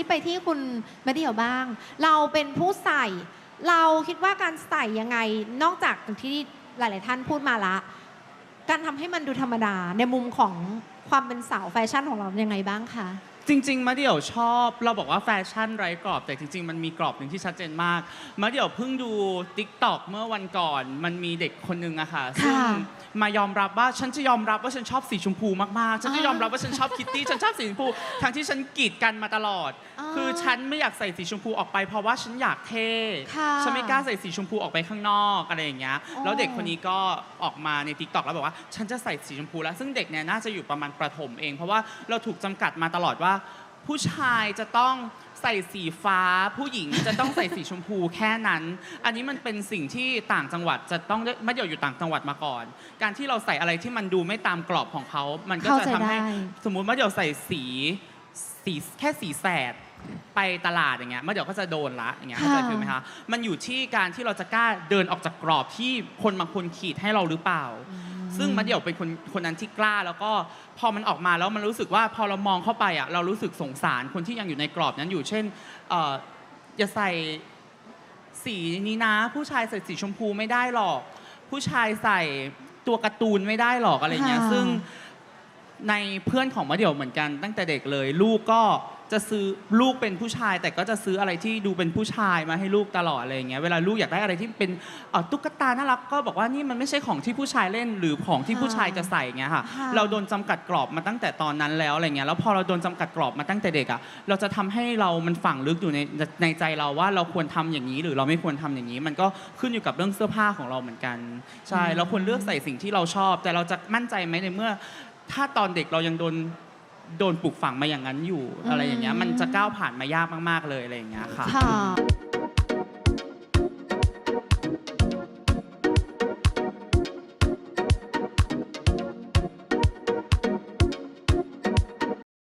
นี้ไปที่คุณมาเดี่ยวบ้าง เราเป็นผู้ใส่ เราคิดว่าการใส่ยังไงนอกจากที่หลาย ๆ ท่านพูดมาละ การทำให้มันดูธรรมดาในมุมของความเป็นสาวแฟชั่นของเรายังไงบ้างคะจริงๆมาเดี่ยวชอบเราบอกว่าแฟชั่นไร้กรอบ แต่จริง ๆ มันมีกรอบหนึ่งที่ชัดเจนมากมาเดี่ยวเพิ่งดู t ิ k t o k เมื่อวันก่อน มันมีเด็กคนหนึ่งอะค่ะซึ่งค่ะมายอมรับว่าฉันจะยอมรับว่าฉันชอบสีชมพูมากๆฉันจะยอมรับว่าฉันชอบคิตตี้ฉันชอบสีชมพูทั้งที่ฉันกีดกันมาตลอดอ๋อคือฉันไม่อยากใส่สีชมพูออกไป เพราะว่าฉันอยากเท่ค่ะฉันไม่กล้าใส่สีชมพูออกไปข้างนอกอะไรอย่างเงี้ยอ๋อแล้วเด็กคนนี้ก็ออกมาใน t ิ k t o k แล้วบอกว่า ฉันจะใส่สีชมพูแล้ว ซึ่งเด็กเนี่ยน่าจะอยู่ประมาณประถมเอง เพราะว่าเราถูกจำกัดมาตลอดว่า ผู้ชายจะต้องใส่สีฟ้า ผู้หญิงจะต้องใส่สีชมพูแค่นั้น อันนี้มันเป็นสิ่งที่ต่างจังหวัดจะต้องได้ไม่เดี๋ยวอยู่ต่างจังหวัดมาก่อน การที่เราใส่อะไรที่มันดูไม่ตามกรอบของเขา มันก็จะทำให้เข้าใจได้สมมุติว่าเดี๋ยวใส่สีสีแค่สีแสดไปตลาดอย่างเงี้ยเมื่อเดี๋ยวก็จะโดนละอย่างเงี้ยเข้าใจคือไหมคะมันอยู่ที่การที่เราจะกล้าเดินออกจากกรอบที่คนบางคนขีดให้เราหรือเปล่า ซึ่งมาเดี่ยวเป็นคนคนนั้นที่กล้า แล้วก็พอมันออกมาแล้วมันรู้สึกว่าพอเรามองเข้าไปอะเรารู้สึกสงสารคนที่ยังอยู่ในกรอบนั้นอยู่ เช่นเอ่ออย่าใส่สีนี้นะ ผู้ชายใส่สีชมพูไม่ได้หรอก ผู้ชายใส่ตัวการ์ตูนไม่ได้หรอกอะไรเงี้ยค่ะ ซึ่งในเพื่อนของมะเดี่ยวเหมือนกันตั้งแต่เด็กเลย ลูกก็ จะซื้อลูกเป็นผู้ชาย แต่ก็จะซื้ออะไรที่ดูเป็นผู้ชายมาให้ลูกตลอดอะไรอย่างเงี้ยเวลาลูกอยากได้อะไรที่เป็นเอ่อตุ๊กตาน่ารักก็บอกว่านี่มันไม่ใช่ของที่ผู้ชายเล่นหรือของที่ผู้ชายจะใส่อย่างเงี้ยค่ะค่ะเราโดนจำกัดกรอบมาตั้งแต่ตอนนั้นแล้วอะไรเงี้ยแล้วพอเราโดนจำกัดกรอบมาตั้งแต่เด็กอะเราจะทำให้เรามันฝังลึกอยู่ในในใจเราว่าเราควรทำอย่างนี้หรือเราไม่ควรทำอย่างนี้ มันก็ขึ้นอยู่กับเรื่องเสื้อผ้าของเราเหมือนกันใช่เราควรเลือกใส่สิ่งที่เราชอบ แต่เราจะมั่นใจไหมในเมื่อ ถ้าตอนเด็กเรายังโดน โดนปลูกฝังมาอย่างนั้นอยู่อะไรอย่างเงี้ยมันจะก้าวผ่านมายากมาก ๆเลยอะไรอย่างเงี้ยค่ะ ค่ะ